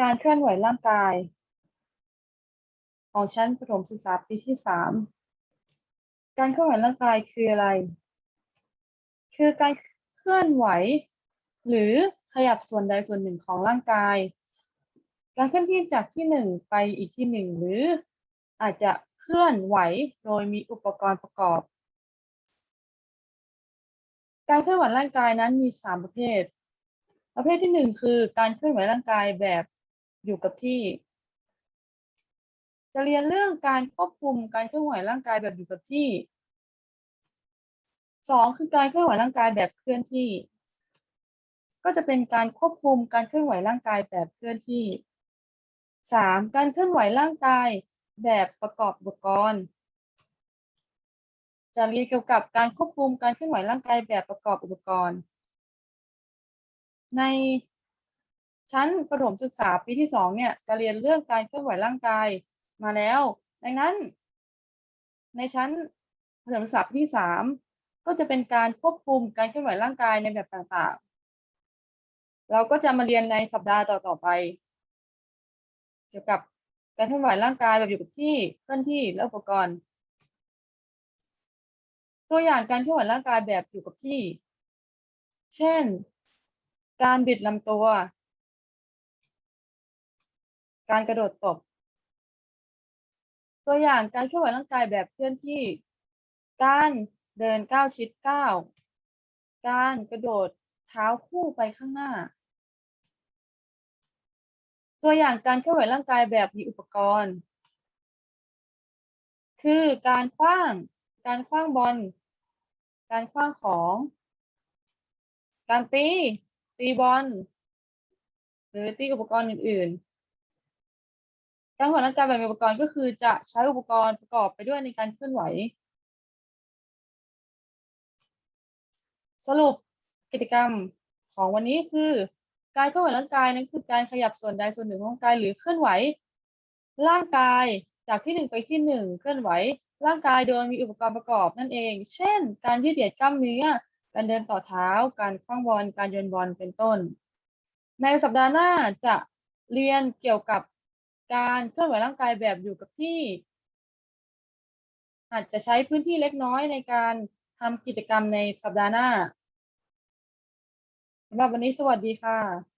การเคลื่อนไหวร่างกาย ของชั้นประถมศึกษาปีที่สามการเคลื่อนไหวร่างกายคืออะไร คือการเคลื่อนไหว หรือขยับส่วนใดส่วนหนึ่งของร่างกาย การเคลื่อนที่จากที่หนึ่งไปอีกที่หนึ่งหรืออาจจะเคลื่อนไหวโดยมีอุปกรณ์ประกอบ การเคลื่อนไหวร่างกายนั้นมีสามประเภท ประเภทที่หนึ่งคือการเคลื่อนไหวร่างกายแบบ อยู่กับที่ จะเรียนเรื่องการควบคุมการเคลื่อนไหวร่างกายแบบอยู่กับที่สองคือการเคลื่อนไหวร่างกายแบบเคลื่อนที่ ก็จะเป็นการควบคุมการเคลื่อนไหวร่างกายแบบเคลื่อนที่สามการเคลื่อนไหวร่างกายแบบประกอบอุปกรณ์จะเรียนเกี่ยวกับการควบคุมการเคลื่อนไหวร่างกายแบบประกอบอุปกรณ์ ใน ชั้นประถมศึกษาปีที่สองเนี่ยจะเรียนเรื่องการเคลื่อนไหวร่างกายมาแล้ว ดังนั้น ในชั้นประถมศึกษาปีที่สามก็จะเป็นการควบคุมการเคลื่อนไหวร่างกายในแบบต่างๆ เราก็จะมาเรียนในสัปดาห์ต่อๆไป เกี่ยวกับการเคลื่อนไหวร่างกายแบบอยู่กับที่เคลื่อนที่และอุปกรณ์ ตัวอย่างการเคลื่อนไหวร่างกายแบบอยู่กับที่ เช่น การบิดลำตัว การกระโดดตบ ตัวอย่างการเคลื่อนไหวร่างกายแบบเคลื่อนที่ การเดินก้าวชิดก้าวการกระโดดเท้าคู่ไปข้างหน้า ตัวอย่างการเคลื่อนไหวร่างกายแบบมีอุปกรณ์ คือการคว้าง การคว้างบอล การคว้างของ การตี ตีบอล หรือตีอุปกรณ์อื่น ๆ การเคลื่อนไหวร่างกายแบบมีอุปกรณ์ก็คือจะใช้อุปกรณ์ประกอบไปด้วยในการเคลื่อนไหว สรุปกิจกรรมของวันนี้คือ การเคลื่อนไหวร่างกายนั้นคือการขยับส่วนใดส่วนหนึ่งของร่างกายหรือเคลื่อนไหว ร่างกายจากที่หนึ่งไปที่หนึ่งเคลื่อนไหว ร่างกายโดยมีอุปกรณ์ประกอบนั่นเอง เช่น การยืดเหยียดกล้ามเนื้อการเดินต่อเท้า การคว้างบอลการโยนบอลเป็นต้น ในสัปดาห์หน้าจะเรียนเกี่ยวกับ การเคลื่อนไหวร่างกายแบบอยู่กับที่ อาจจะใช้พื้นที่เล็กน้อยในการทำกิจกรรมในสัปดาห์หน้าสำหรับวันนี้สวัสดีค่ะ